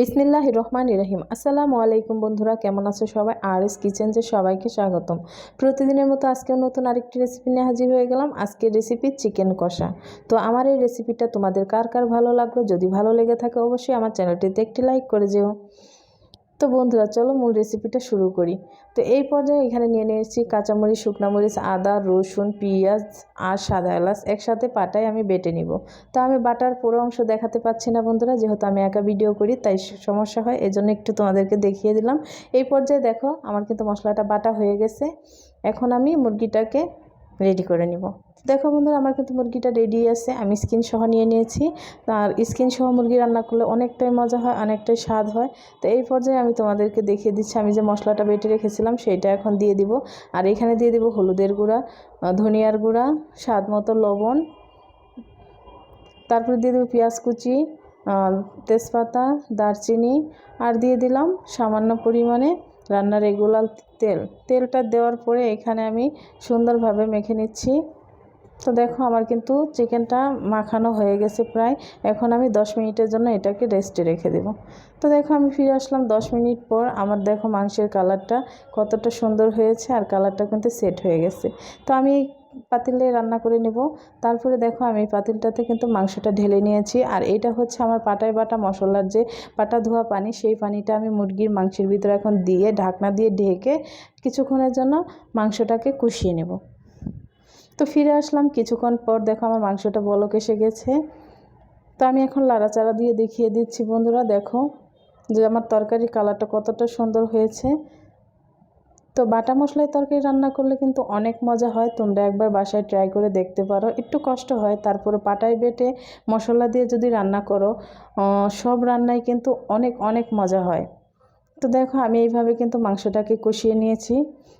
বিসমিল্লাহ রহমান ইরাহিম আসসালামু আলাইকুম বন্ধুরা, কেমন আছো সবাই? আর এস কিচেন যে সবাইকে স্বাগতম। প্রতিদিনের মতো আজকেও নতুন আরেকটি রেসিপি নিয়ে হাজির হয়ে গেলাম। আজকের রেসিপি চিকেন কষা। তো আমার এই রেসিপিটা তোমাদের কার কার ভালো লাগল? যদি ভালো লেগে থাকে অবশ্যই আমার চ্যানেলটিতে একটি লাইক করে যেও। তো বন্ধুরা, চলো মূল রেসিপিটা শুরু করি। তো এই পর্যায়ে এখানে নিয়ে নিয়েছি কাঁচামরিচ শুকনামরিচ আদা, রসুন, পেঁয়াজ আর সাদা এলাচ। একসাথে পাটায় আমি বেটে নিব। তো আমি বাটার পুরো অংশ দেখাতে পাচ্ছি না বন্ধুরা, যেহেতু আমি একা ভিডিও করি, তাই সমস্যা হয়, এজন্য একটু তোমাদেরকে দেখিয়ে দিলাম। এই পর্যায়ে দেখো, আমার কিন্তু মশলাটা বাটা হয়ে গেছে। এখন আমি মুরগিটাকে রেডি করে নিব। দেখো বন্ধুরা, আমার কিন্তু মুরগিটা রেডি আছে, আমি স্কিন সহ নিয়ে নিয়েছি। আর স্কিন সহ মুরগি রান্না করলে অনেকটাই মজা হয়, অনেকটাই স্বাদ হয়। তো এই পর্যায়ে আমি তোমাদেরকে দেখিয়ে দিচ্ছি, আমি যে মশলাটা বেটে রেখেছিলাম সেইটা এখন দিয়ে দিব। আর এখানে দিয়ে দিব হলুদের গুঁড়া ধনিয়ার গুঁড়া, স্বাদ মতো লবণ। তারপরে দিয়ে দেবো পেঁয়াজ কুচি তেজপাতা, দারচিনি। আর দিয়ে দিলাম সামান্য পরিমাণে রান্নার রেগুলার তেল। তেলটা দেওয়ার পরে এখানে আমি সুন্দরভাবে মেখে নিচ্ছি। তো দেখো আমার কিন্তু চিকেনটা মাখানো হয়ে গেছে প্রায়। এখন আমি 10 মিনিটের জন্য এটাকে রেস্টে রেখে দেব। তো দেখো আমি ফিরে আসলাম 10 মিনিট পর। আমার দেখো মাংসের কালারটা কতটা সুন্দর হয়েছে আর কালারটা কিন্তু সেট হয়ে গেছে। তো আমি পাতিলে রান্না করে নেব। তারপরে দেখো আমি পাতিলটাতে কিন্তু মাংসটা ঢেলে নিয়েছি। আর এটা হচ্ছে আমার পাটায় বাটা মশলার যে পাটা ধোয়া পানি, সেই পানিটা আমি মুরগির মাংসের ভিতরে এখন দিয়ে, ঢাকনা দিয়ে ঢেকে কিছুক্ষণের জন্য মাংসটাকে কষিয়ে নেব। তো ফিরে আসলাম কিছুক্ষণ পর দেখো আমার মাংসটা বলক এসে গেছে। তো আমি এখন লাড়াচাড়া দিয়ে দেখিয়ে দিচ্ছি বন্ধুরা, দেখো যে আমার তরকারি কালারটা কতটা সুন্দর হয়েছে। তো বাটা মশলায় তরকারি রান্না করলে কিন্তু অনেক মজা হয়। তোমরা একবার বাসায় ট্রাই করে দেখতে পারো। একটু কষ্ট হয় তারপরে পাটায় বেটে মশলা দিয়ে যদি রান্না করো সব রান্নায় কিন্তু অনেক অনেক মজা হয়। তো দেখো, আমি এইভাবে কিন্তু মাংসটাকে কষিয়ে নিয়েছি।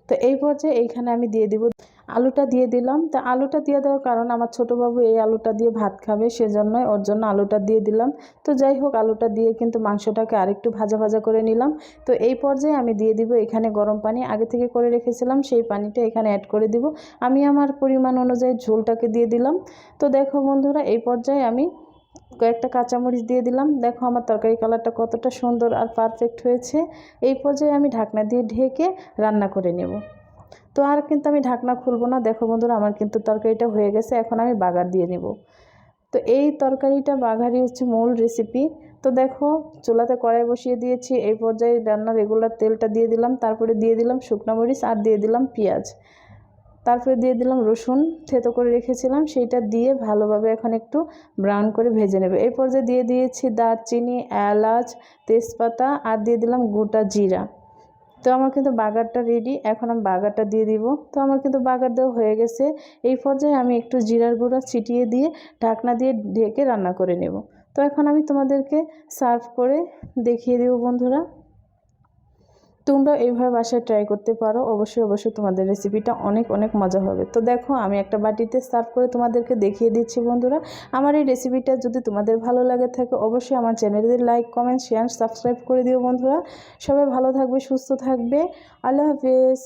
তো এই পর্যায়ে এইখানে আমি দিয়ে দিব আলুটা দিয়ে দিলাম। তা আলুটা দিয়ে দেওয়ার কারণ আমার ছোটোবাবু এই আলুটা দিয়ে ভাত খাবে সেজন্যই ওর জন্য আলুটা দিয়ে দিলাম। তো যাই হোক, আলুটা দিয়ে কিন্তু মাংসটাকে আরেকটু ভাজা ভাজা করে নিলাম। তো এই পর্যায়ে আমি দিয়ে দিব এখানে গরম পানি। আগে থেকে করে রেখেছিলাম, সেই পানিটা এখানে অ্যাড করে দিব। আমি আমার পরিমাণ অনুযায়ী ঝোলটাকে দিয়ে দিলাম। তো দেখো বন্ধুরা, এই পর্যায়ে আমি কয়েকটা কাঁচামরিচ দিয়ে দিলাম। দেখো আমার তরকারি কালারটা কতটা সুন্দর আর পারফেক্ট হয়েছে। এই পর্যায়ে আমি ঢাকনা দিয়ে ঢেকে রান্না করে নেব। তো আর কিন্তু আমি ঢাকনা খুলবো না। দেখো বন্ধুরা, আমার কিন্তু তরকারিটা হয়ে গেছে, এখন আমি বাগার দিয়ে নেব। তো এই তরকারিটা, বাঘারি হচ্ছে মূল রেসিপি তো দেখো, চুলাতে কড়াই বসিয়ে দিয়েছি, এই পর্যায়ে রান্নার রেগুলার তেলটা দিয়ে দিলাম, তারপরে দিয়ে দিলাম শুকনো মরিচ আর দিয়ে দিলাম পেঁয়াজ। তারপরে দিয়ে দিলাম রসুন, থেতো করে রেখেছিলাম, সেইটা দিয়ে ভালোভাবে এখন একটু ব্রাউন করে ভেজে নেবে। এই পর্যায়ে দিয়ে দিয়েছি দারচিনি, এলাচ, তেজপাতা আর দিয়ে দিলাম গোটা জিরা। তো আমার কিন্তু বাগারটা রেডি এখন আমি বাগারটা দিয়ে দিব। তো আমার কিন্তু বাগার দেওয়া হয়ে গেছে। এই পর্যায়ে আমি একটু জিরার গুঁড়া ছিটিয়ে দিয়ে ঢাকনা দিয়ে ঢেকে রান্না করে নেব। তো এখন আমি তোমাদেরকে সার্ভ করে দেখিয়ে দেবো বন্ধুরা। তোমরা এইভাবে বাসায় ট্রাই করতে পারো। অবশ্যই অবশ্যই তোমাদের রেসিপিটা অনেক অনেক মজা হবে। তো দেখো, আমি একটা বাটিতে সার্ভ করে তোমাদেরকে দেখিয়ে দিচ্ছি বন্ধুরা। আমার এই রেসিপিটা যদি তোমাদের ভালো লাগে থাকে, অবশ্যই আমার চ্যানেলটি লাইক কমেন্ট শেয়ার সাবস্ক্রাইব করে দিও বন্ধুরা। সবাই ভালো থাকবে, সুস্থ থাকবে। আল্লাহ হাফেজ।